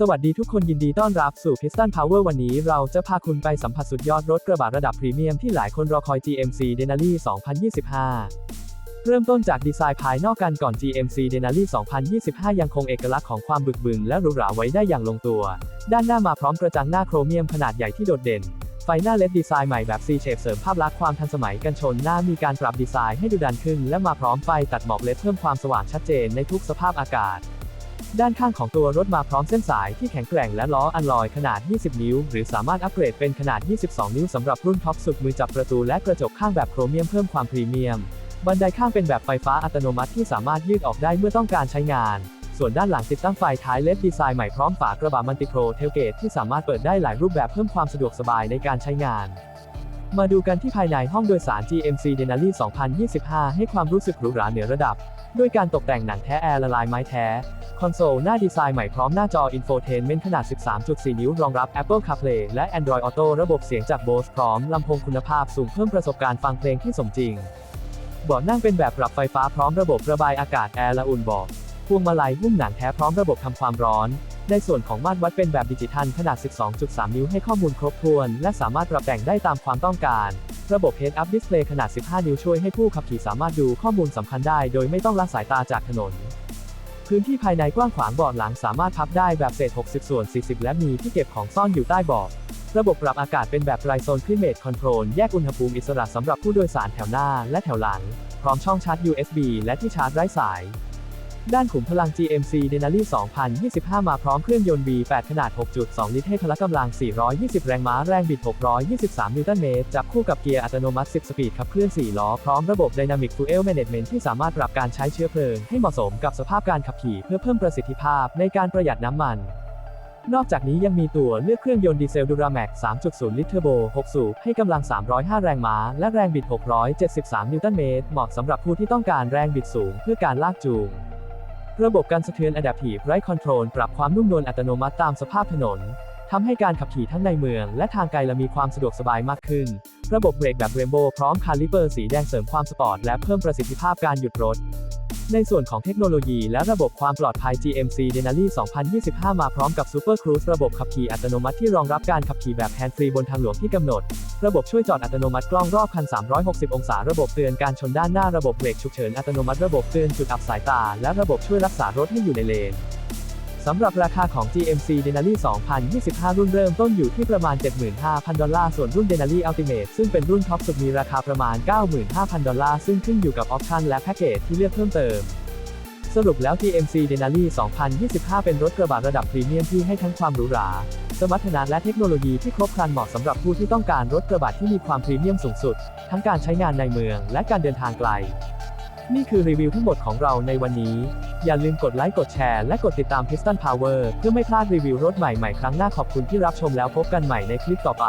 สวัสดีทุกคนยินดีต้อนรับสู่ Piston Power วันนี้เราจะพาคุณไปสัมผัสสุดยอดรถกระบะระดับพรีเมียมที่หลายคนรอคอย GMC Denali 2025 เริ่มต้นจากดีไซน์ภายนอกกันก่อน GMC Denali 2025 ยังคงเอกลักษณ์ของความบึกบึนและหรูหราไว้ได้อย่างลงตัว ด้านหน้ามาพร้อมกระจังหน้าโครเมียมขนาดใหญ่ที่โดดเด่น ไฟหน้าเลดดีไซน์ใหม่แบบ C shape เสริมภาพลักษณ์ความทันสมัยกันชนหน้ามีการปรับดีไซน์ให้ดูดันขึ้น และมาพร้อมไฟตัดหมอกเลดเพิ่มความสว่างชัดเจนในทุกสภาพอากาศ ด้านข้างของตัวรถมาพร้อมเส้นสายที่แข็งแกร่งและล้ออัลลอยขนาด 20 นิ้ว หรือสามารถอัปเกรดเป็นขนาด 22 นิ้วสำหรับรุ่นท็อปสุดมือจับประตูและกระจกข้างแบบโครเมียมเพิ่มความพรีเมียม บันไดข้างเป็นแบบไฟฟ้าอัตโนมัติที่สามารถยืดออกได้เมื่อต้องการใช้งาน ส่วนด้านหลังติดตั้งไฟท้ายเลดดีไซน์ใหม่พร้อมฝากระบะมัลติโปรเทลเกตที่สามารถเปิดได้หลายรูปแบบเพิ่มความสะดวกสบายในการใช้งาน มาดูกันที่ภายในห้องโดยสาร GMC Denali 2025 ให้ความรู้สึกหรูหราเหนือระดับ ด้วยการตกแต่งหนังแท้แอร์ละลายไม้แท้ คอนโซลหน้าดีไซน์ใหม่พร้อมหน้าจอ Infotainment ขนาด 13.4 นิ้ว รองรับ Apple CarPlay และ Android Auto ระบบเสียงจาก Bose พร้อมลำโพงคุณภาพสูงเพิ่มประสบการณ์ฟังเพลงที่สมจริงเบาะนั่งเป็นแบบปรับไฟฟ้าพร้อมระบบระบายอากาศแอร์ละอุ่นเบาะพวงมาลัยหุ้มหนังแท้พร้อมระบบทำความร้อน ในส่วนของมาตรวัดเป็นแบบดิจิทัลขนาด 12.3 นิ้วให้ข้อมูลครบถ้วน และสามารถปรับแต่งได้ตามความต้องการ ระบบ Head Up Display ขนาด 15 นิ้วช่วยให้ผู้ขับขี่สามารถดูข้อมูลสำคัญได้ โดยไม่ต้องละสายตาจากถนน พื้นที่ภายในกว้างขวางเบาะหลังสามารถพับได้แบบเศษ 60 ส่วน 40 และมีที่เก็บของซ่อนอยู่ใต้เบาะระบบปรับอากาศเป็นแบบไรโซนคลีเมทคอนโทรลแยกอุณหภูมิอิสระสำหรับผู้โดยสารแถวหน้าและแถวหลัง พร้อมช่องชาร์จ USB และที่ชาร์จไร้สาย ด้านขุมพลัง GMC Denali 2025 มาพร้อมเครื่องยนต์ V8 ขนาด 6.2 ลิตรให้พละกำลัง 420 แรงม้า แรงบิด 623 นิวตันเมตร จับคู่กับเกียร์อัตโนมัติ 10 สปีดขับเคลื่อน 4 ล้อ พร้อมระบบ Dynamic Fuel Management ที่สามารถปรับการใช้เชื้อเพลิง ให้เหมาะสมกับสภาพการขับขี่เพื่อเพิ่มประสิทธิภาพในการประหยัดน้ำมันนอกจากนี้ยังมีตัวเลือกเครื่องยนต์ดีเซลดูราแม็ก 3.0 ลิตรเทอร์โบ 6 สูบ ให้กำลัง 305 แรงม้า และแรงบิด 673 นิวตันเมตร เหมาะสำหรับผู้ที่ต้องการแรงบิดสูงเพื่อการลากจูง ระบบการสะเทือน Adaptive Ride Control ปรับความนุ่มนวลอัตโนมัติตามสภาพถนนทำให้การขับขี่ทั้งในเมืองและทางไกลละมีความสะดวกสบายมากขึ้น ระบบเบรกแบบเรนโบพร้อมคาลิเปอร์สีแดงเสริมความสปอร์ตและเพิ่มประสิทธิภาพการหยุดรถ ในส่วนของเทคโนโลยีและระบบความปลอดภัย GMC Denali 2025 มาพร้อมกับ Super Cruise ระบบขับขี่อัตโนมัติที่รองรับการขับขี่แบบแฮนด์ฟรีบนทางหลวงที่กำหนด ระบบช่วยจอดอัตโนมัติกล้องรอบคัน 360 องศา ระบบเตือนการชนด้านหน้า ระบบเบรกฉุกเฉินอัตโนมัติ ระบบเตือนจุดอับสายตา และระบบช่วยรักษารถให้อยู่ในเลน สำหรับราคาของ GMC Denali 2025 รุ่นเริ่มต้นอยู่ที่ประมาณ 75,000 ดอลลาร์ ส่วนรุ่น Denali Ultimate ซึ่งเป็นรุ่นท็อปสุดมีราคาประมาณ 95,000 ดอลลาร์ ซึ่งขึ้นอยู่กับออปชั่นและแพ็กเกจที่เลือกเพิ่มเติมสรุปแล้ว GMC Denali 2025 เป็นรถกระบะระดับพรีเมียมที่ให้ทั้งความหรูหรา สมรรถนะและเทคโนโลยีที่ครบครันเหมาะสำหรับผู้ที่ต้องการรถกระบะที่มีความพรีเมียมสูงสุด ทั้งการใช้งานในเมืองและการเดินทางไกล นี่คือรีวิวทั้งหมดของเราในวันนี้ อย่าลืมกดไลค์กดแชร์และกดติดตาม Piston Power เพื่อไม่พลาดรีวิวรถใหม่ๆครั้งหน้าขอบคุณที่รับชมแล้วพบกันใหม่ในคลิปต่อไป